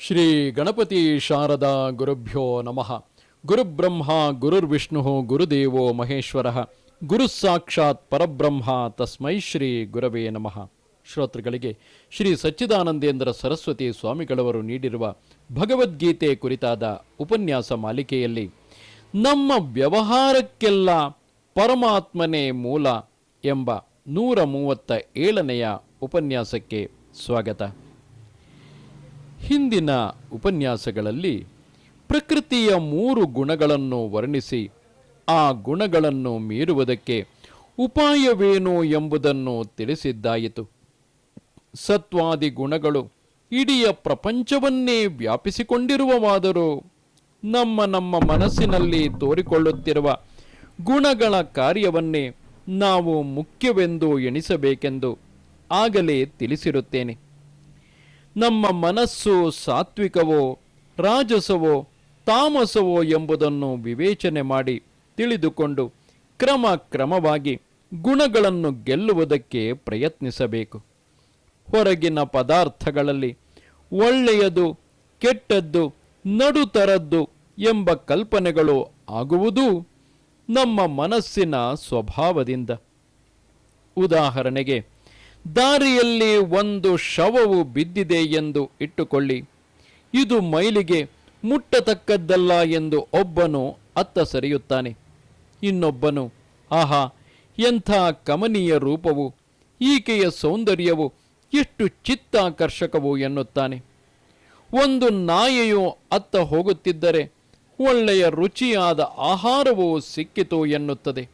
ಶ್ರೀ ಗಣಪತಿ ಶಾರದಾ ಗುರುಭ್ಯೋ ನಮಃ. ಗುರುಬ್ರಹ್ಮ, ಗುರುರ್ವಿಷ್ಣು, ಗುರುದೇವೋ ಮಹೇಶ್ವರ. ಗುರು ಸಾಕ್ಷಾತ್ ಪರಬ್ರಹ್ಮ ತಸ್ಮೈ ಶ್ರೀ ಗುರವೇ ನಮಃ. ಶ್ರೋತೃಗಳಿಗೆ ಶ್ರೀ ಸಚ್ಚಿದಾನಂದೇಂದ್ರ ಸರಸ್ವತಿ ಸ್ವಾಮಿಗಳವರು ನೀಡಿರುವ ಭಗವದ್ಗೀತೆ ಕುರಿತಾದ ಉಪನ್ಯಾಸ ಮಾಲಿಕೆಯಲ್ಲಿ, ನಮ್ಮ ವ್ಯವಹಾರಕ್ಕೆಲ್ಲ ಪರಮಾತ್ಮನೇ ಮೂಲ ಎಂಬ ನೂರ ಮೂವತ್ತ ಏಳನೆಯ ಉಪನ್ಯಾಸಕ್ಕೆ ಸ್ವಾಗತ. ಹಿಂದಿನ ಉಪನ್ಯಾಸಗಳಲ್ಲಿ ಪ್ರಕೃತಿಯ ಮೂರು ಗುಣಗಳನ್ನು ವರ್ಣಿಸಿ ಆ ಗುಣಗಳನ್ನು ಮೀರುವುದಕ್ಕೆ ಉಪಾಯವೇನು ಎಂಬುದನ್ನು ತಿಳಿಸಿದ್ದಾಯಿತು. ಸತ್ವಾದಿ ಗುಣಗಳು ಇಡೀ ಪ್ರಪಂಚವನ್ನೇ ವ್ಯಾಪಿಸಿಕೊಂಡಿರುವವಾದರೂ ನಮ್ಮ ನಮ್ಮ ಮನಸ್ಸಿನಲ್ಲಿ ತೋರಿಕೊಳ್ಳುತ್ತಿರುವ ಗುಣಗಳ ಕಾರ್ಯವನ್ನೇ ನಾವು ಮುಖ್ಯವೆಂದು ಎಣಿಸಬೇಕೆಂದು ಆಗಲೇ ತಿಳಿಸಿರುತ್ತೇನೆ. ನಮ್ಮ ಮನಸ್ಸು ಸಾತ್ವಿಕವೋ, ರಾಜಸವೋ, ತಾಮಸವೋ ಎಂಬುದನ್ನು ವಿವೇಚನೆ ಮಾಡಿ ತಿಳಿದುಕೊಂಡು ಕ್ರಮ ಕ್ರಮವಾಗಿ ಗುಣಗಳನ್ನು ಗೆಲ್ಲುವುದಕ್ಕೆ ಪ್ರಯತ್ನಿಸಬೇಕು. ಹೊರಗಿನ ಪದಾರ್ಥಗಳಲ್ಲಿ ಒಳ್ಳೆಯದು, ಕೆಟ್ಟದ್ದು, ನಡುತರದ್ದು ಎಂಬ ಕಲ್ಪನೆಗಳು ಆಗುವುದೂ ನಮ್ಮ ಮನಸ್ಸಿನ ಸ್ವಭಾವದಿಂದ. ಉದಾಹರಣೆಗೆ ದಾರಿಯಲ್ಲಿ ಒಂದು ಶವವು ಬಿದ್ದಿದೆ ಎಂದು ಇಟ್ಟುಕೊಳ್ಳಿ. ಇದು ಮೈಲಿಗೆ ಮುಟ್ಟತಕ್ಕದ್ದಲ್ಲ ಎಂದು ಒಬ್ಬನು ಅತ್ತ ಸರಿಯುತ್ತಾನೆ. ಇನ್ನೊಬ್ಬನು, ಆಹಾ, ಎಂಥ ಕಮನೀಯ ರೂಪವು, ಈಕೆಯ ಸೌಂದರ್ಯವು ಎಷ್ಟು ಚಿತ್ತಾಕರ್ಷಕವು ಎನ್ನುತ್ತಾನೆ. ಒಂದು ನಾಯಿಯು ಅತ್ತ ಹೋಗುತ್ತಿದ್ದರೆ ಒಳ್ಳೆಯ ರುಚಿಯಾದ ಆಹಾರವು ಸಿಕ್ಕಿತು ಎನ್ನುತ್ತದೆ.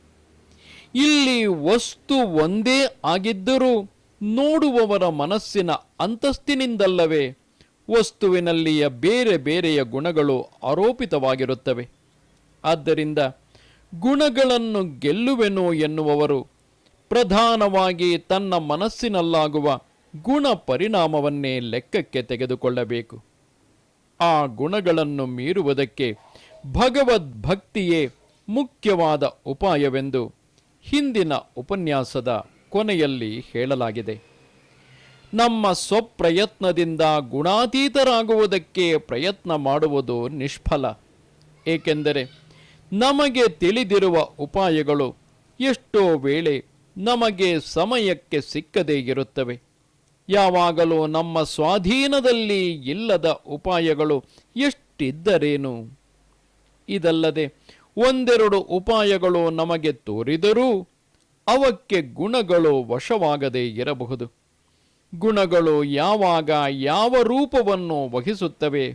ಇಲ್ಲಿ ವಸ್ತು ಒಂದೇ ಆಗಿದ್ದರೂ ನೋಡುವವರ ಮನಸ್ಸಿನ ಅಂತಸ್ತಿನಿಂದಲ್ಲವೇ ವಸ್ತುವಿನಲ್ಲಿಯ ಬೇರೆ ಬೇರೆಯ ಗುಣಗಳು ಆರೋಪಿತವಾಗಿರುತ್ತವೆ. ಆದ್ದರಿಂದ ಗುಣಗಳನ್ನು ಗೆಲ್ಲುವೆನು ಎನ್ನುವವರು ಪ್ರಧಾನವಾಗಿ ತನ್ನ ಮನಸ್ಸಿನಲ್ಲಾಗುವ ಗುಣ ಪರಿಣಾಮವನ್ನೇ ಲೆಕ್ಕಕ್ಕೆ ತೆಗೆದುಕೊಳ್ಳಬೇಕು. ಆ ಗುಣಗಳನ್ನು ಮೀರುವುದಕ್ಕೆ ಭಗವದ್ಭಕ್ತಿಯೇ ಮುಖ್ಯವಾದ ಉಪಾಯವೆಂದು ಹಿಂದಿನ ಉಪನ್ಯಾಸದ ಕೊನೆಯಲ್ಲಿ ಹೇಳಲಾಗಿದೆ, ನಮ್ಮ ಸ್ವಪ್ರಯತ್ನದಿಂದ ಗುಣಾತೀತರಾಗುವುದಕ್ಕೆ ಪ್ರಯತ್ನ ಮಾಡುವುದು ನಿಷ್ಫಲ. ಏಕೆಂದರೆ ನಮಗೆ ತಿಳಿದಿರುವ ಉಪಾಯಗಳು ಎಷ್ಟೋ ವೇಳೆ ನಮಗೆ ಸಮಯಕ್ಕೆ ಸಿಕ್ಕದೇ ಇರುತ್ತವೆ. ಯಾವಾಗಲೂ ನಮ್ಮ ಸ್ವಾಧೀನದಲ್ಲಿ ಇಲ್ಲದ ಉಪಾಯಗಳು ಎಷ್ಟಿದ್ದರೇನು? ಇದಲ್ಲದೆ ಒಂದೆರಡು ಉಪಾಯಗಳು ನಮಗೆ ತೋರಿದರೂ ಅವಕ್ಕೆ ಗುಣಗಳು ವಶವಾಗದೇ ಇರಬಹುದು. ಗುಣಗಳು ಯಾವಾಗ ಯಾವ ರೂಪವನ್ನು ವಹಿಸುತ್ತವೆ,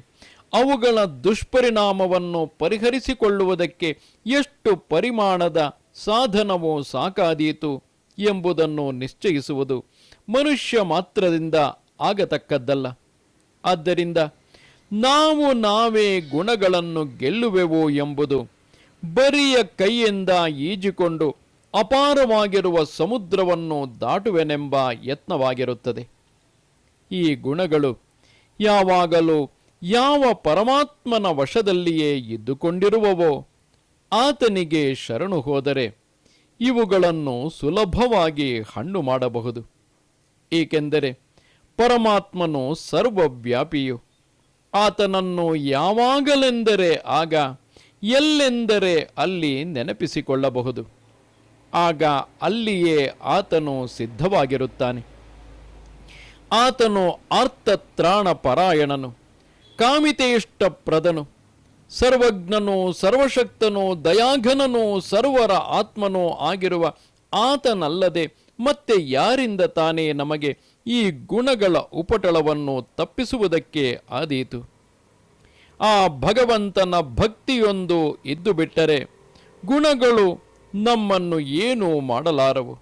ಅವುಗಳ ದುಷ್ಪರಿಣಾಮವನ್ನು ಪರಿಹರಿಸಿಕೊಳ್ಳುವುದಕ್ಕೆ ಎಷ್ಟು ಪರಿಮಾಣದ ಸಾಧನವು ಸಾಕಾದೀತು ಎಂಬುದನ್ನು ನಿಶ್ಚಯಿಸುವುದು ಮನುಷ್ಯ ಮಾತ್ರದಿಂದ ಆಗತಕ್ಕದ್ದಲ್ಲ. ಆದ್ದರಿಂದ ನಾವು ನಾವೇ ಗುಣಗಳನ್ನು ಗೆಲ್ಲುವೆವು ಎಂಬುದು ಬರಿಯ ಕೈಯಿಂದ ಈಜಿಕೊಂಡು ಅಪಾರವಾಗಿರುವ ಸಮುದ್ರವನ್ನು ದಾಟುವೆನೆಂಬ ಯತ್ನವಾಗಿರುತ್ತದೆ. ಈ ಗುಣಗಳು ಯಾವಾಗಲೂ ಯಾವ ಪರಮಾತ್ಮನ ವಶದಲ್ಲಿಯೇ ಇದ್ದುಕೊಂಡಿರುವವೋ, ಆತನಿಗೆ ಶರಣು ಹೋದರೆ ಇವುಗಳನ್ನು ಸುಲಭವಾಗಿ ಹಣ್ಣು ಮಾಡಬಹುದು. ಏಕೆಂದರೆ ಪರಮಾತ್ಮನು ಸರ್ವವ್ಯಾಪಿಯು. ಆತನನ್ನು ಯಾವಾಗಲೆಂದರೆ ಆಗ ಎಲ್ಲೆಂದರೆ ಅಲ್ಲಿ ನೆನಪಿಸಿಕೊಳ್ಳಬಹುದು. ಆಗ ಅಲ್ಲಿಯೇ ಆತನು ಸಿದ್ಧವಾಗಿರುತ್ತಾನೆ. ಆತನು ಆರ್ತತ್ರಾಣ ಪರಾಯಣನು ಕಾಮಿತೇಷ್ಟಪ್ರದನು ಸರ್ವಜ್ಞನು ಸರ್ವಶಕ್ತನು ದಯಾಘನನು ಸರ್ವರ ಆತ್ಮನೂ ಆಗಿರುವ ಆತನಲ್ಲದೆ ಮತ್ತೆ ಯಾರಿಂದ ತಾನೇ ನಮಗೆ ಈ ಗುಣಗಳ ಉಪಟಳವನ್ನು ತಪ್ಪಿಸುವುದಕ್ಕೆ ಆದೀತು. ಆ ಭಗವಂತನ ಭಕ್ತಿಯೊಂದು ಇದ್ದು ಬಿಟ್ಟರೆ ಗುಣಗಳು ನಮ್ಮನ್ನು ಏನೂ ಮಾಡಲಾರವು.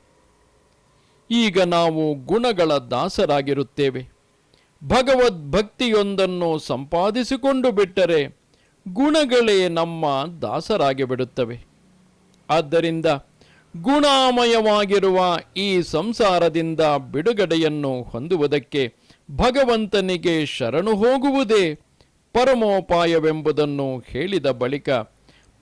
ಈಗ ನಾವು ಗುಣಗಳ ದಾಸರಾಗಿರುತ್ತೇವೆ. ಭಗವದ್ಭಕ್ತಿಯೊಂದನ್ನು ಸಂಪಾದಿಸಿಕೊಂಡು ಬಿಟ್ಟರೆ ಗುಣಗಳೇ ನಮ್ಮ ದಾಸರಾಗಿ ಬಿಡುತ್ತವೆ ಆದ್ದರಿಂದ ಗುಣಾಮಯವಾಗಿರುವ ಈ ಸಂಸಾರದಿಂದ ಬಿಡುಗಡೆಯನ್ನು ಹೊಂದುವುದಕ್ಕೆ ಭಗವಂತನಿಗೆ ಶರಣು ಹೋಗುವುದೇ ಪರಮೋಪಾಯವೆಂಬುದನ್ನು ಹೇಳಿದ ಬಳಿಕ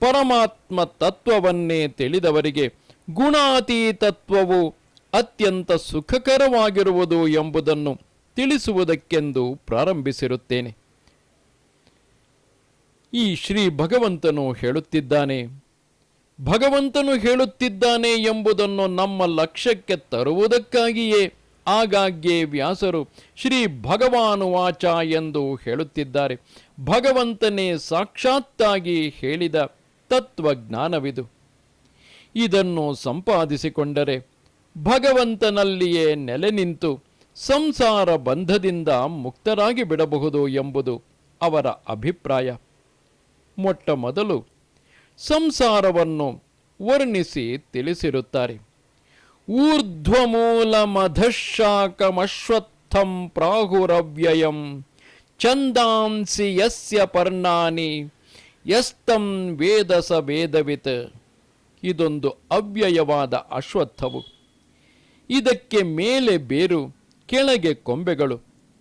ಪರಮಾತ್ಮ ತತ್ವವನ್ನೇ ತಿಳಿದವರಿಗೆ ಗುಣಾತೀತತ್ವವು ಅತ್ಯಂತ ಸುಖಕರವಾಗಿರುವುದು ಎಂಬುದನ್ನು ತಿಳಿಸುವುದಕ್ಕೆಂದು ಪ್ರಾರಂಭಿಸಿರುತ್ತೇನೆ. ಈ ಶ್ರೀ ಭಗವಂತನು ಹೇಳುತ್ತಿದ್ದಾನೆ ಭಗವಂತನು ಹೇಳುತ್ತಿದ್ದಾನೆ ಎಂಬುದನ್ನು ನಮ್ಮ ಲಕ್ಷ್ಯಕ್ಕೆ ತರುವುದಕ್ಕಾಗಿಯೇ ಆಗಾಗ್ಗೆ ವ್ಯಾಸರು ಶ್ರೀ ಭಗವಾನುವಾಚ ಎಂದು ಹೇಳುತ್ತಿದ್ದಾರೆ. ಭಗವಂತನೇ ಸಾಕ್ಷಾತ್ತಾಗಿ ಹೇಳಿದ ತತ್ವಜ್ಞಾನವಿದು. ಇದನ್ನು ಸಂಪಾದಿಸಿಕೊಂಡರೆ ಭಗವಂತನಲ್ಲಿಯೇ ನೆಲೆ ನಿಂತು ಸಂಸಾರ ಬಂಧದಿಂದ ಮುಕ್ತರಾಗಿ ಬಿಡಬಹುದು ಎಂಬುದು ಅವರ ಅಭಿಪ್ರಾಯ. ಮೊಟ್ಟ ಮೊದಲು ಸಂಸಾರವನ್ನು ವರ್ಣಿಸಿ ತಿಳಿಸಿರುತ್ತಾರೆ. ಊರ್ಧ್ವಮೂಲಮಧಶಾಕಮಶ್ವತ್ಥಂ ಪ್ರಾಹುರವ್ಯಯಂ ಛಂದಾಂಸಿ ಯಸ್ಯ ಪರ್ಣಾನಿ ಯಸ್ತಂ ವೇದಸ ವೇದವಿತ್. ಇದೊಂದು ಅವ್ಯಯವಾದ ಅಶ್ವತ್ಥವು. ಇದಕ್ಕೆ ಮೇಲೆ ಬೇರು, ಕೆಳಗೆ ಕೊಂಬೆಗಳು,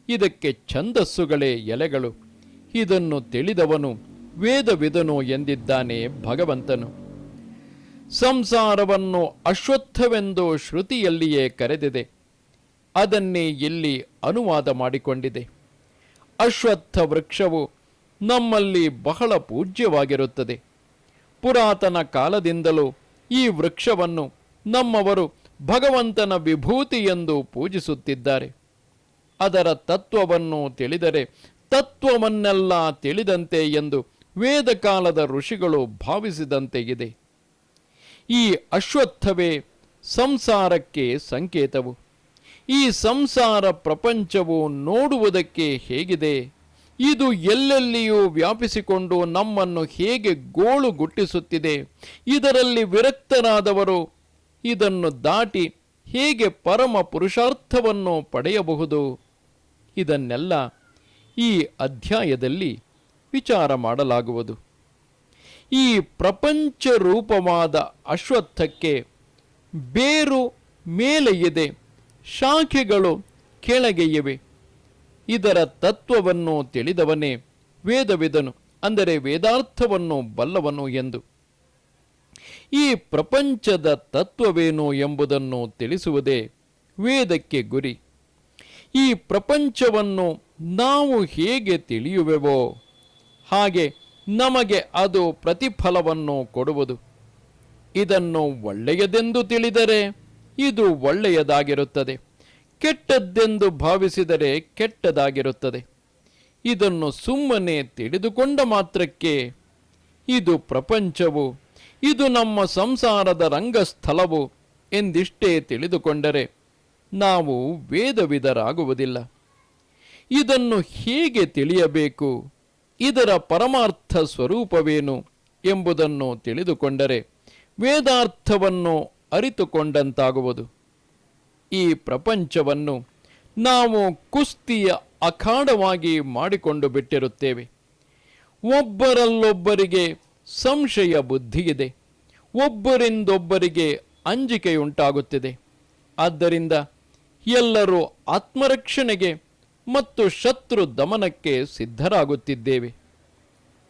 ಇದಕ್ಕೆ ಛಂದಸ್ಸುಗಳೇ ಎಲೆಗಳು. ಇದನ್ನು ತಿಳಿದವನು ವೇದವಿದನು ಎಂದಿದ್ದಾನೆ ಭಗವಂತನು. ಸಂಸಾರವನ್ನು ಅಶ್ವತ್ಥವೆಂದು ಶ್ರುತಿಯಲ್ಲಿಯೇ ಕರೆದಿದೆ. ಅದನ್ನೇ ಇಲ್ಲಿ ಅನುವಾದ ಮಾಡಿಕೊಂಡಿದೆ. ಅಶ್ವತ್ಥ ವೃಕ್ಷವು ನಮ್ಮಲ್ಲಿ ಬಹಳ ಪೂಜ್ಯವಾಗಿರುತ್ತದೆ. ಪುರಾತನ ಕಾಲದಿಂದಲೂ ಈ ವೃಕ್ಷವನ್ನು ನಮ್ಮವರು ಭಗವಂತನ ವಿಭೂತಿ ಎಂದು ಪೂಜಿಸುತ್ತಿದ್ದಾರೆ. ಅದರ ತತ್ವವನ್ನು ತಿಳಿದರೆ ತತ್ವವನ್ನೆಲ್ಲ ತಿಳಿದಂತೆ ಎಂದು ವೇದಕಾಲದ ಋಷಿಗಳು ಭಾವಿಸಿದಂತೆ ಇದೆ ಈ ಅಶ್ವತ್ಥವೇ ಸಂಸಾರಕ್ಕೆ ಸಂಕೇತವು. ಈ ಸಂಸಾರ ಪ್ರಪಂಚವು ನೋಡುವುದಕ್ಕೆ ಹೇಗಿದೆ? ಇದು ಎಲ್ಲೆಲ್ಲಿಯೂ ವ್ಯಾಪಿಸಿಕೊಂಡು ನಮ್ಮನ್ನು ಹೇಗೆ ಗೋಳು ಗುಟ್ಟಿಸುತ್ತಿದೆ ಇದರಲ್ಲಿ ವಿರಕ್ತರಾದವರು ಇದನ್ನು ದಾಟಿ ಹೇಗೆ ಪರಮ ಪುರುಷಾರ್ಥವನ್ನು ಪಡೆಯಬಹುದು? ಇದನ್ನೆಲ್ಲ ಈ ಅಧ್ಯಾಯದಲ್ಲಿ ವಿಚಾರ ಮಾಡಲಾಗುವುದು. ಈ ಪ್ರಪಂಚ ರೂಪವಾದ ಅಶ್ವತ್ಥಕ್ಕೆ ಬೇರು ಮೇಲೆ ಇದೆ ಶಾಖೆಗಳು ಕೆಳಗೆ ಇವೆ ಇದರ ತತ್ವವನ್ನು ತಿಳಿದವನೇ ವೇದವಿದನು, ಅಂದರೆ ವೇದಾರ್ಥವನ್ನು ಬಲ್ಲವನು ಎಂದು. ಈ ಪ್ರಪಂಚದ ತತ್ವವೇನು ಎಂಬುದನ್ನು ತಿಳಿಸುವುದೇ ವೇದಕ್ಕೆ ಗುರಿ. ಈ ಪ್ರಪಂಚವನ್ನು ನಾವು ಹೇಗೆ ತಿಳಿಯುವೆವೋ ಹಾಗೆ ನಮಗೆ ಅದು ಪ್ರತಿಫಲವನ್ನು ಕೊಡುವುದು. ಇದನ್ನು ಒಳ್ಳೆಯದೆಂದು ತಿಳಿದರೆ ಇದು ಒಳ್ಳೆಯದಾಗಿರುತ್ತದೆ. ಕೆಟ್ಟದ್ದೆಂದು ಭಾವಿಸಿದರೆ ಕೆಟ್ಟದಾಗಿರುತ್ತದೆ. ಇದನ್ನು ಸುಮ್ಮನೆ ತಿಳಿದುಕೊಂಡ ಮಾತ್ರಕ್ಕೆ ಇದು ಪ್ರಪಂಚವು, ಇದು ನಮ್ಮ ಸಂಸಾರದ ರಂಗಸ್ಥಳವು ಎಂದಿಷ್ಟೇ ತಿಳಿದುಕೊಂಡರೆ ನಾವು ವೇದವಿದರಾಗುವುದಿಲ್ಲ. ಇದನ್ನು ಹೇಗೆ ತಿಳಿಯಬೇಕು, ಇದರ ಪರಮಾರ್ಥ ಸ್ವರೂಪವೇನು ಎಂಬುದನ್ನು ತಿಳಿದುಕೊಂಡರೆ ವೇದಾರ್ಥವನ್ನು ಅರಿತುಕೊಂಡಂತಾಗುವುದು. ಈ ಪ್ರಪಂಚವನ್ನು ನಾವು ಕುಸ್ತಿಯ ಅಖಾಡವಾಗಿ ಮಾಡಿಕೊಂಡು ಬಿಟ್ಟಿರುತ್ತೇವೆ. ಒಬ್ಬರಲ್ಲೊಬ್ಬರಿಗೆ ಸಂಶಯ ಬುದ್ಧಿಯಿದೆ. ಒಬ್ಬರಿಂದೊಬ್ಬರಿಗೆ ಅಂಜಿಕೆಯುಂಟಾಗುತ್ತಿದೆ. ಆದ್ದರಿಂದ ಎಲ್ಲರೂ ಆತ್ಮರಕ್ಷಣೆಗೆ ಮತ್ತು ಶತ್ರು ದಮನಕ್ಕೆ ಸಿದ್ಧರಾಗುತ್ತಿದ್ದೇವೆ.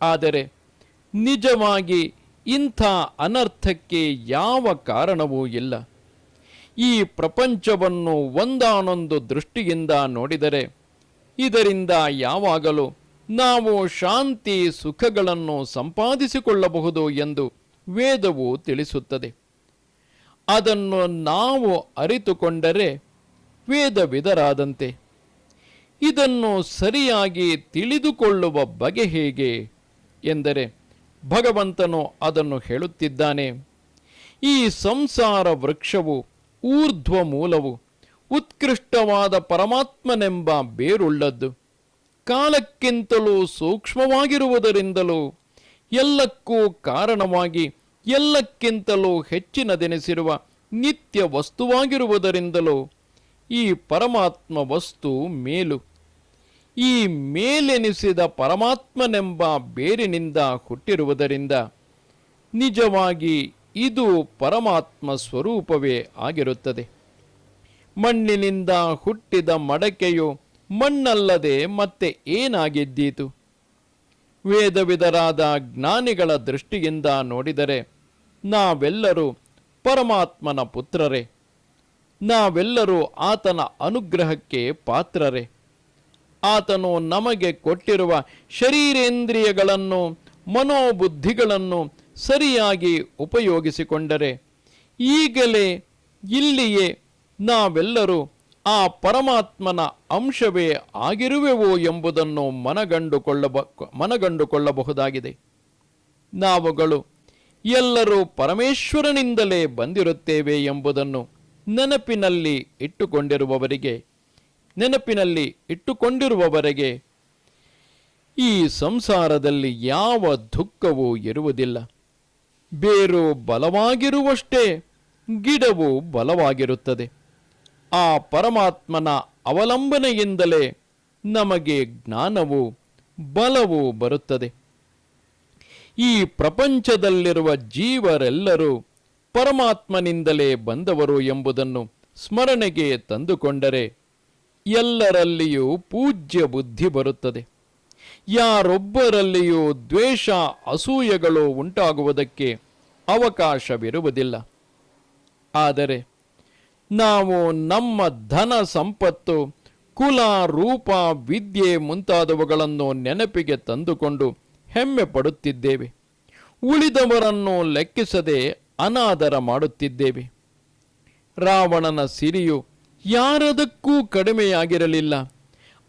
ಆದರೆ ನಿಜವಾಗಿ ಇಂಥ ಅನರ್ಥಕ್ಕೆ ಯಾವ ಕಾರಣವೂ ಇಲ್ಲ. ಈ ಪ್ರಪಂಚವನ್ನು ಒಂದಾನೊಂದು ದೃಷ್ಟಿಯಿಂದ ನೋಡಿದರೆ ಇದರಿಂದ ಯಾವಾಗಲೂ ನಾವು ಶಾಂತಿ ಸುಖಗಳನ್ನು ಸಂಪಾದಿಸಿಕೊಳ್ಳಬಹುದು ಎಂದು ವೇದವು ತಿಳಿಸುತ್ತದೆ. ಅದನ್ನು ನಾವು ಅರಿತುಕೊಂಡರೆ ವೇದವಿದರಾದಂತೆ. ಇದನ್ನು ಸರಿಯಾಗಿ ತಿಳಿದುಕೊಳ್ಳುವ ಬಗೆ ಹೇಗೆ? ಎಂದರೆ ಭಗವಂತನು ಅದನ್ನು ಹೇಳುತ್ತಿದ್ದಾನೆ. ಈ ಸಂಸಾರ ವೃಕ್ಷವು ಊರ್ಧ್ವ ಮೂಲವು ಉತ್ಕೃಷ್ಟವಾದ ಪರಮಾತ್ಮನೆಂಬ ಬೇರುಳ್ಳದ್ದು. ಕಾಲಕ್ಕಿಂತಲೂ ಸೂಕ್ಷ್ಮವಾಗಿರುವುದರಿಂದಲೂ ಎಲ್ಲಕ್ಕೂ ಕಾರಣವಾಗಿ ಎಲ್ಲಕ್ಕಿಂತಲೂ ಹೆಚ್ಚಿನದೆನಿಸಿರುವ ನಿತ್ಯ ವಸ್ತುವಾಗಿರುವುದರಿಂದಲೂ ಈ ಪರಮಾತ್ಮ ವಸ್ತು ಮೇಲು. ಈ ಮೇಲೆನಿಸಿದ ಪರಮಾತ್ಮನೆಂಬ ಬೇರಿನಿಂದ ಹುಟ್ಟಿರುವುದರಿಂದ ನಿಜವಾಗಿ ಇದು ಪರಮಾತ್ಮ ಸ್ವರೂಪವೇ ಆಗಿರುತ್ತದೆ. ಮಣ್ಣಿನಿಂದ ಹುಟ್ಟಿದ ಮಡಕೆಯು ಮಣ್ಣಲ್ಲದೆ ಮತ್ತೆ ಏನಾಗಿದ್ದೀತು? ವೇದವಿದರಾದ ಜ್ಞಾನಿಗಳ ದೃಷ್ಟಿಯಿಂದ ನೋಡಿದರೆ ನಾವೆಲ್ಲರೂ ಪರಮಾತ್ಮನ ಪುತ್ರರೇ. ನಾವೆಲ್ಲರೂ ಆತನ ಅನುಗ್ರಹಕ್ಕೆ ಪಾತ್ರರೇ. ಆತನು ನಮಗೆ ಕೊಟ್ಟಿರುವ ಶರೀರೇಂದ್ರಿಯಗಳನ್ನು, ಮನೋಬುದ್ಧಿಗಳನ್ನು ಸರಿಯಾಗಿ ಉಪಯೋಗಿಸಿಕೊಂಡರೆ ಈಗಲೇ ಇಲ್ಲಿಯೇ ನಾವೆಲ್ಲರೂ ಆ ಪರಮಾತ್ಮನ ಅಂಶವೇ ಆಗಿರುವೆವೋ ಎಂಬುದನ್ನು ಮನಗಂಡುಕೊಳ್ಳಬ, ಮನಗಂಡುಕೊಳ್ಳಬಹುದಾಗಿದೆ. ನಾವುಗಳು ಎಲ್ಲರೂ ಪರಮೇಶ್ವರನಿಂದಲೇ ಬಂದಿರುತ್ತೇವೆ ಎಂಬುದನ್ನು ನೆನಪಿನಲ್ಲಿ ಇಟ್ಟುಕೊಂಡಿರುವವರಿಗೆ, ನೆನಪಿನಲ್ಲಿ ಇಟ್ಟುಕೊಂಡಿರುವವರೆಗೆ ಈ ಸಂಸಾರದಲ್ಲಿ ಯಾವ ದುಃಖವೂ ಇರುವುದಿಲ್ಲ. ಬೇರು ಬಲವಾಗಿರುವಷ್ಟೇ ಗಿಡವು ಬಲವಾಗಿರುತ್ತದೆ. ಆ ಪರಮಾತ್ಮನ ಅವಲಂಬನೆಯಿಂದಲೇ ನಮಗೆ ಜ್ಞಾನವು ಬಲವು ಬರುತ್ತದೆ. ಈ ಪ್ರಪಂಚದಲ್ಲಿರುವ ಜೀವರೆಲ್ಲರೂ ಪರಮಾತ್ಮನಿಂದಲೇ ಬಂದವರು ಎಂಬುದನ್ನು ಸ್ಮರಣೆಗೆ ತಂದುಕೊಂಡರೆ ಎಲ್ಲರಲ್ಲಿಯೂ ಪೂಜ್ಯ ಬುದ್ಧಿ ಬರುತ್ತದೆ. ಯಾರೊಬ್ಬರಲ್ಲಿಯೂ ದ್ವೇಷ, ಅಸೂಯೆಗಳು ಉಂಟಾಗುವುದಕ್ಕೆ ಅವಕಾಶವಿರುವುದಿಲ್ಲ. ಆದರೆ ನಾವು ನಮ್ಮ ಧನ ಸಂಪತ್ತು, ಕುಲ, ರೂಪ, ವಿದ್ಯೆ ಮುಂತಾದವುಗಳನ್ನು ನೆನಪಿಗೆ ತಂದುಕೊಂಡು ಹೆಮ್ಮೆ ಪಡುತ್ತಿದ್ದೇವೆ. ಉಳಿದವರನ್ನು ಲೆಕ್ಕಿಸದೆ ಅನಾದರ ಮಾಡುತ್ತಿದ್ದೇವೆ. ರಾವಣನ ಸಿರಿಯು ಯಾರದಕ್ಕೂ ಕಡಿಮೆಯಾಗಿರಲಿಲ್ಲ.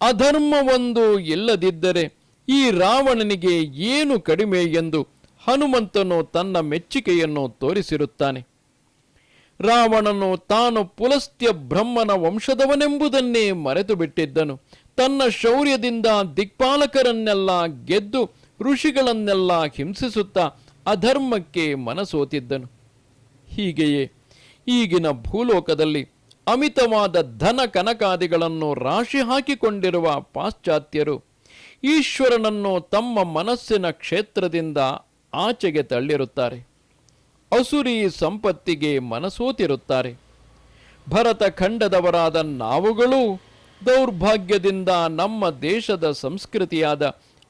ಅಧರ್ಮವೊಂದು ಇಲ್ಲದಿದ್ದರೆ ಈ ರಾವಣನಿಗೆ ಏನು ಕಡಿಮೆ ಎಂದು ಹನುಮಂತನು ತನ್ನ ಮೆಚ್ಚುಗೆಯನ್ನು ತೋರಿಸಿರುತ್ತಾನೆ. ರಾವಣನು ತಾನು ಪುಲಸ್ತ್ಯ ಬ್ರಹ್ಮನ ವಂಶದವನೆಂಬುದನ್ನೇ ಮರೆತು ಬಿಟ್ಟಿದ್ದನು ತನ್ನ ಶೌರ್ಯದಿಂದ ದಿಕ್ಪಾಲಕರನ್ನೆಲ್ಲ ಗೆದ್ದು ಋಷಿಗಳನ್ನೆಲ್ಲ ಹಿಂಸಿಸುತ್ತಾ ಅಧರ್ಮಕ್ಕೆ ಮನಸೋತಿದ್ದನು. ಹೀಗೆಯೇ ಈಗಿನ ಭೂಲೋಕದಲ್ಲಿ ಅಮಿತವಾದ ಧನ ಕನಕಾದಿಗಳನ್ನು ರಾಶಿ ಹಾಕಿಕೊಂಡಿರುವ ಪಾಶ್ಚಾತ್ಯರು ಈಶ್ವರನನ್ನು ತಮ್ಮ ಮನಸ್ಸಿನ ಕ್ಷೇತ್ರದಿಂದ ಆಚೆಗೆ ತಳ್ಳಿರುತ್ತಾರೆ. ಅಸುರಿ ಸಂಪತ್ತಿಗೆ ಮನಸೋತಿರುತ್ತಾರೆ. ಭರತ ಖಂಡದವರಾದ ನಾವುಗಳು ದೌರ್ಭಾಗ್ಯದಿಂದ ನಮ್ಮ ದೇಶದ ಸಂಸ್ಕೃತಿಯಾದ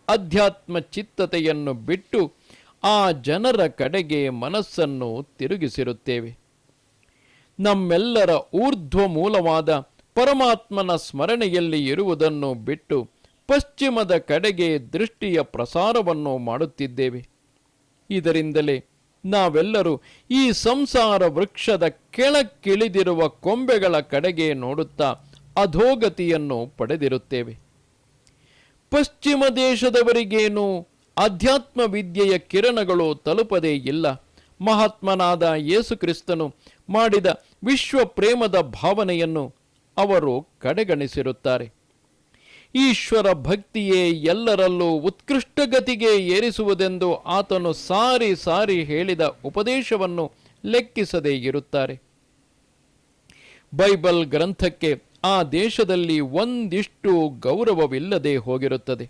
ಅಧ್ಯಾತ್ಮ ಚಿತ್ತತೆಯನ್ನು ಬಿಟ್ಟು ಆ ಜನರ ಕಡೆಗೆ ಮನಸ್ಸನ್ನು ತಿರುಗಿಸಿರುತ್ತೇವೆ. ನಮ್ಮೆಲ್ಲರ ಊರ್ಧ್ವ ಮೂಲವಾದ ಪರಮಾತ್ಮನ ಸ್ಮರಣೆಯಲ್ಲಿ ಇರುವುದನ್ನು ಬಿಟ್ಟು ಪಶ್ಚಿಮದ ಕಡೆಗೆ ದೃಷ್ಟಿಯ ಪ್ರಸಾರವನ್ನು ಮಾಡುತ್ತಿದ್ದೇವೆ. ಇದರಿಂದಲೇ ನಾವೆಲ್ಲರೂ ಈ ಸಂಸಾರ ವೃಕ್ಷದ ಕೆಳಕ್ಕಿಳಿದಿರುವ ಕೊಂಬೆಗಳ ಕಡೆಗೆ ನೋಡುತ್ತಾ ಅಧೋಗತಿಯನ್ನು ಪಡೆದಿರುತ್ತೇವೆ. ಪಶ್ಚಿಮ ದೇಶದವರಿಗೇನು ಅಧ್ಯಾತ್ಮ ವಿದ್ಯೆಯ ಕಿರಣಗಳು ತಲುಪದೇ ಇಲ್ಲ. ಮಹಾತ್ಮನಾದ ಯೇಸುಕ್ರಿಸ್ತನು ಮಾಡಿದ ವಿಶ್ವ ಪ್ರೇಮದ ಭಾವನೆಯನ್ನು ಅವರು ಕಡೆಗಣಿಸಿರುತ್ತಾರೆ. ಈಶ್ವರ ಭಕ್ತಿಯೇ ಎಲ್ಲರಲ್ಲೂ ಉತ್ಕೃಷ್ಟ ಗತಿಗೆ ಏರಿಸುವುದೆಂದು ಆತನು ಸಾರಿ ಸಾರಿ ಹೇಳಿದ ಉಪದೇಶವನ್ನು ಲೆಕ್ಕಿಸದೇ ಇರುತ್ತಾರೆ. ಬೈಬಲ್ ಗ್ರಂಥಕ್ಕೆ ಆ ದೇಶದಲ್ಲಿ ಒಂದಿಷ್ಟು ಗೌರವವಿಲ್ಲದೆ ಹೋಗಿರುತ್ತದೆ.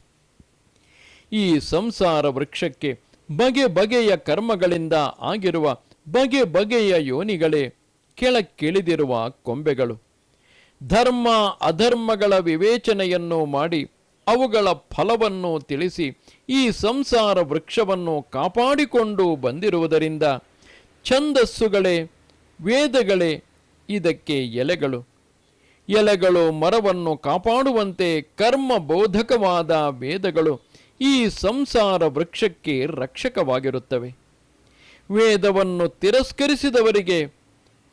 ಈ ಸಂಸಾರ ವೃಕ್ಷಕ್ಕೆ ಬಗೆ ಬಗೆಯ ಕರ್ಮಗಳಿಂದ ಆಗಿರುವ ಬಗೆ ಬಗೆಯ ಯೋನಿಗಳೇ ಕೆಳಕ್ಕಿಳಿದಿರುವ ಕೊಂಬೆಗಳು. ಧರ್ಮ ಅಧರ್ಮಗಳ ವಿವೇಚನೆಯನ್ನು ಮಾಡಿ ಅವುಗಳ ಫಲವನ್ನು ತಿಳಿಸಿ ಈ ಸಂಸಾರ ವೃಕ್ಷವನ್ನು ಕಾಪಾಡಿಕೊಂಡು ಬಂದಿರುವುದರಿಂದ ಛಂದಸ್ಸುಗಳೇ, ವೇದಗಳೇ ಇದಕ್ಕೆ ಎಲೆಗಳು. ಎಲೆಗಳು ಮರವನ್ನು ಕಾಪಾಡುವಂತೆ ಕರ್ಮ ಬೋಧಕವಾದ ವೇದಗಳು ಈ ಸಂಸಾರ ವೃಕ್ಷಕ್ಕೆ ರಕ್ಷಕವಾಗಿರುತ್ತವೆ. ವೇದವನ್ನು ತಿರಸ್ಕರಿಸಿದವರಿಗೆ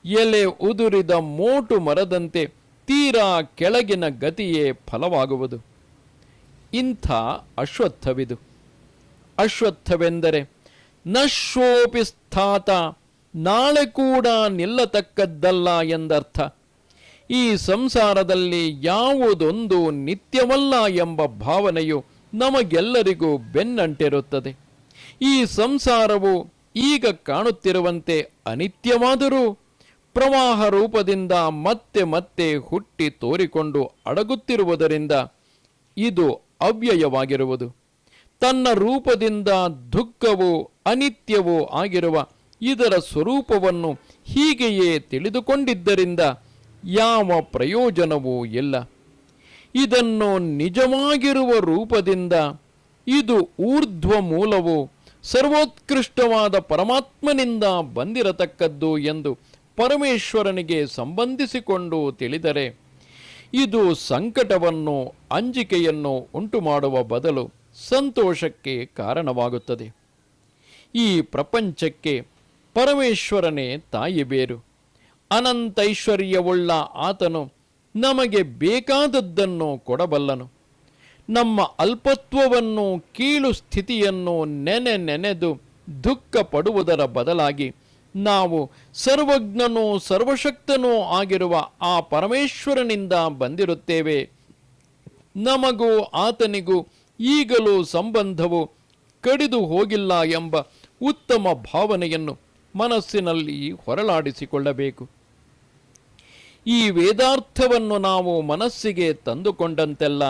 ಎಲೆ ಉದುರಿದ ಮೋಟು ಮರದಂತೆ ತೀರಾ ಕೆಳಗಿನ ಗತಿಯೇ ಫಲವಾಗುವುದು. ಇಂಥ ಅಶ್ವತ್ಥವಿದು. ಅಶ್ವತ್ಥವೆಂದರೆ ನಶ್ವೋಪಿ ಸ್ಥಾತ, ನಾಳೆ ಕೂಡ ನಿಲ್ಲತಕ್ಕದ್ದಲ್ಲ ಎಂದರ್ಥ. ಈ ಸಂಸಾರದಲ್ಲಿ ಯಾವುದೊಂದು ನಿತ್ಯವಲ್ಲ ಎಂಬ ಭಾವನೆಯು ನಮಗೆಲ್ಲರಿಗೂ ಬೆನ್ನಂಟಿರುತ್ತದೆ. ಈ ಸಂಸಾರವು ಈಗ ಕಾಣುತ್ತಿರುವಂತೆ ಅನಿತ್ಯವಾದರೂ ಪ್ರವಾಹ ರೂಪದಿಂದ ಮತ್ತೆ ಮತ್ತೆ ಹುಟ್ಟಿ ತೋರಿಕೊಂಡು ಅಡಗುತ್ತಿರುವುದರಿಂದ ಇದು ಅವ್ಯಯವಾಗಿರುವುದು. ತನ್ನ ರೂಪದಿಂದ ದುಃಖವು ಅನಿತ್ಯವೂ ಆಗಿರುವ ಇದರ ಸ್ವರೂಪವನ್ನು ಹೀಗೆಯೇ ತಿಳಿದುಕೊಂಡಿದ್ದರಿಂದ ಯಾವ ಪ್ರಯೋಜನವೂ ಇಲ್ಲ. ಇದನ್ನು ನಿಜವಾಗಿರುವ ರೂಪದಿಂದ ಇದು ಊರ್ಧ್ವ ಮೂಲವು ಸರ್ವೋತ್ಕೃಷ್ಟವಾದ ಪರಮಾತ್ಮನಿಂದ ಬಂದಿರತಕ್ಕದ್ದು ಎಂದು ಪರಮೇಶ್ವರನಿಗೆ ಸಂಬಂಧಿಸಿಕೊಂಡು ತಿಳಿದರೆ ಇದು ಸಂಕಟವನ್ನು, ಅಂಜಿಕೆಯನ್ನು ಉಂಟು ಮಾಡುವ ಬದಲು ಸಂತೋಷಕ್ಕೆ ಕಾರಣವಾಗುತ್ತದೆ. ಈ ಪ್ರಪಂಚಕ್ಕೆ ಪರಮೇಶ್ವರನೇ ತಾಯಿ ಬೇರು. ಅನಂತೈಶ್ವರ್ಯವುಳ್ಳ ಆತನು ನಮಗೆ ಬೇಕಾದದ್ದನ್ನು ಕೊಡಬಲ್ಲನು. ನಮ್ಮ ಅಲ್ಪತ್ವವನ್ನು, ಕೀಳು ಸ್ಥಿತಿಯನ್ನು ನೆನೆ ನೆನೆದು ದುಃಖ ಪಡುವುದರ ಬದಲಾಗಿ ನಾವು ಸರ್ವಜ್ಞನೂ ಸರ್ವಶಕ್ತನೂ ಆಗಿರುವ ಆ ಪರಮೇಶ್ವರನಿಂದ ಬಂದಿರುತ್ತೇವೆ. ನಮಗೂ ಆತನಿಗೂ ಈಗಲೂ ಸಂಬಂಧವು ಕಡಿದು ಹೋಗಿಲ್ಲ ಎಂಬ ಉತ್ತಮ ಭಾವನೆಯನ್ನು ಮನಸ್ಸಿನಲ್ಲಿ ಹೊರಳಾಡಿಸಿಕೊಳ್ಳಬೇಕು ಈ ವೇದಾರ್ಥವನ್ನು ನಾವು ಮನಸ್ಸಿಗೆ ತಂದುಕೊಂಡಂತೆಲ್ಲ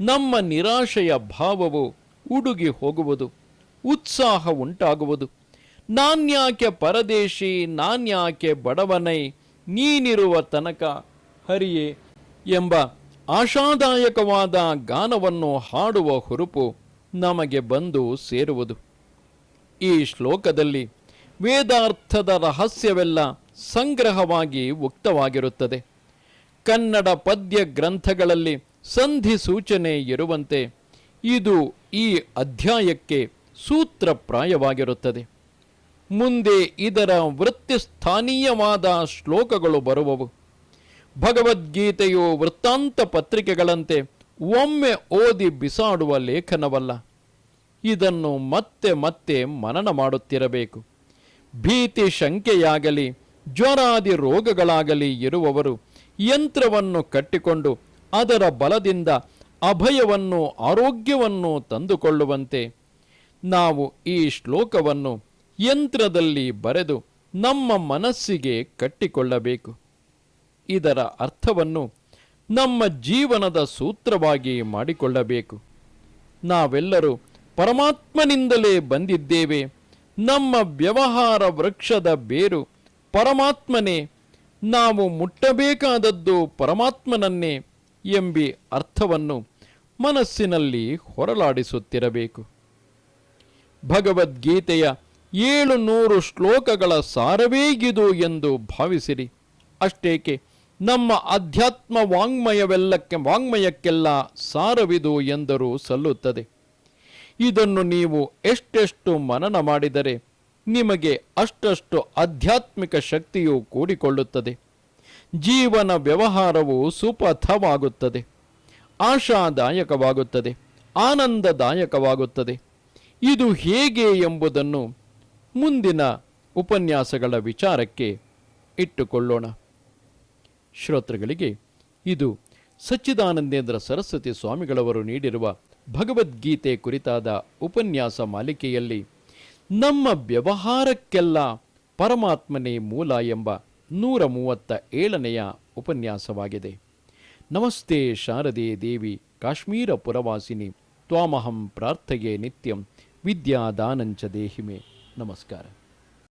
ನಮ್ಮ ನಿರಾಶೆಯ ಭಾವವು ಉಡುಗಿ ಹೋಗುವುದು, ಉತ್ಸಾಹ ಉಂಟಾಗುವುದು. ನಾನ್ಯಾಕೆ ಪರದೇಶಿ, ನಾನ್ಯಾಕೆ ಬಡವನೈ, ನೀನಿರುವ ತನಕ ಹರಿಯೇ ಎಂಬ ಆಶಾದಾಯಕವಾದ ಗಾನವನ್ನು ಹಾಡುವ ಹುರುಪು ನಮಗೆ ಬಂದು ಸೇರುವುದು. ಈ ಶ್ಲೋಕದಲ್ಲಿ ವೇದಾರ್ಥದ ರಹಸ್ಯವೆಲ್ಲ ಸಂಗ್ರಹವಾಗಿ ಉಕ್ತವಾಗಿರುತ್ತದೆ. ಕನ್ನಡ ಪದ್ಯ ಗ್ರಂಥಗಳಲ್ಲಿ ಸಂಧಿ ಸೂಚನೆ ಇರುವಂತೆ ಇದು ಈ ಅಧ್ಯಾಯಕ್ಕೆ ಸೂತ್ರಪ್ರಾಯವಾಗಿರುತ್ತದೆ. ಮುಂದೆ ಇದರ ವೃತ್ತಿಸ್ಥಾನೀಯವಾದ ಶ್ಲೋಕಗಳು ಬರುವವು. ಭಗವದ್ಗೀತೆಯು ವೃತ್ತಾಂತ ಪತ್ರಿಕೆಗಳಂತೆ ಒಮ್ಮೆ ಓದಿ ಬಿಸಾಡುವ ಲೇಖನವಲ್ಲ. ಇದನ್ನು ಮತ್ತೆ ಮತ್ತೆ ಮನನ ಮಾಡುತ್ತಿರಬೇಕು. ಭೀತಿ ಶಂಕೆಯಾಗಲಿ, ಜ್ವರಾದಿ ರೋಗಗಳಾಗಲಿ ಇರುವವರು ಯಂತ್ರವನ್ನು ಕಟ್ಟಿಕೊಂಡು ಅದರ ಬಲದಿಂದ ಅಭಯವನ್ನು, ಆರೋಗ್ಯವನ್ನು ತಂದುಕೊಳ್ಳುವಂತೆ. ನಾವು ಈ ಶ್ಲೋಕವನ್ನು ಯಂತ್ರದಲ್ಲಿ ಬರೆದು ನಮ್ಮ ಮನಸ್ಸಿಗೆ ಕಟ್ಟಿಕೊಳ್ಳಬೇಕು. ಇದರ ಅರ್ಥವನ್ನು ನಮ್ಮ ಜೀವನದ ಸೂತ್ರವಾಗಿ ಮಾಡಿಕೊಳ್ಳಬೇಕು. ನಾವೆಲ್ಲರೂ ಪರಮಾತ್ಮನಿಂದಲೇ ಬಂದಿದ್ದೇವೆ. ನಮ್ಮ ವ್ಯವಹಾರ ವೃಕ್ಷದ ಬೇರು ಪರಮಾತ್ಮನೇ. ನಾವು ಮುಟ್ಟಬೇಕಾದದ್ದು ಪರಮಾತ್ಮನನ್ನೇ ಎಂಬಿ ಅರ್ಥವನ್ನು ಮನಸ್ಸಿನಲ್ಲಿ ಹೊರಲಾಡಿಸುತ್ತಿರಬೇಕು. ಭಗವದ್ಗೀತೆಯ ಏಳು ನೂರು ಶ್ಲೋಕಗಳ ಸಾರವೇ ಇದು ಎಂದು ಭಾವಿಸಿರಿ. ಅಷ್ಟೇಕೆ, ನಮ್ಮ ಅಧ್ಯಾತ್ಮ ವಾಂಗ್ಮಯವೆಲ್ಲಕ್ಕೆ, ವಾಂಗ್ಮಯಕ್ಕೆಲ್ಲ ಸಾರವಿದು ಎಂದರೂ ಸಲ್ಲುತ್ತದೆ. ಇದನ್ನು ನೀವು ಎಷ್ಟೆಷ್ಟು ಮನನ ಮಾಡಿದರೆ, ನಿಮಗೆ ಅಷ್ಟಷ್ಟು ಆಧ್ಯಾತ್ಮಿಕ ಶಕ್ತಿಯು ಕೂಡಿಕೊಳ್ಳುತ್ತದೆ. ಜೀವನ ವ್ಯವಹಾರವು ಸುಪಥವಾಗುತ್ತದೆ. ಆಶಾದಾಯಕವಾಗುತ್ತದೆ. ಆನಂದದಾಯಕವಾಗುತ್ತದೆ. ಇದು ಹೇಗೆ ಎಂಬುದನ್ನು ಮುಂದಿನ ಉಪನ್ಯಾಸಗಳ ವಿಚಾರಕ್ಕೆ ಇಟ್ಟುಕೊಳ್ಳೋಣ. ಶ್ರೋತೃಗಳಿಗೆ, ಇದು ಸಚ್ಚಿದಾನಂದೇಂದ್ರ ಸರಸ್ವತಿ ಸ್ವಾಮಿಗಳವರು ನೀಡಿರುವ ಭಗವದ್ಗೀತೆ ಕುರಿತಾದ ಉಪನ್ಯಾಸ ಮಾಲಿಕೆಯಲ್ಲಿ ನಮ್ಮ ವ್ಯವಹಾರಕ್ಕೆಲ್ಲ ಪರಮಾತ್ಮನೇ ಮೂಲ ಎಂಬ ನೂರ ಮೂವತ್ತ ಏಳನೆಯ ಉಪನ್ಯಾಸವಾಗಿದೆ. ನಮಸ್ತೆ ಶಾರದೆ ದೇವಿ ಕಾಶ್ಮೀರ ಪುರವಾಸಿನಿ, ತ್ವಾಮಹಂ ಪ್ರಾರ್ಥೆಯೇ ನಿತ್ಯಂ ವಿದ್ಯಾದಾನಂಚ ದೇಹಿಮೆ. नमस्कार।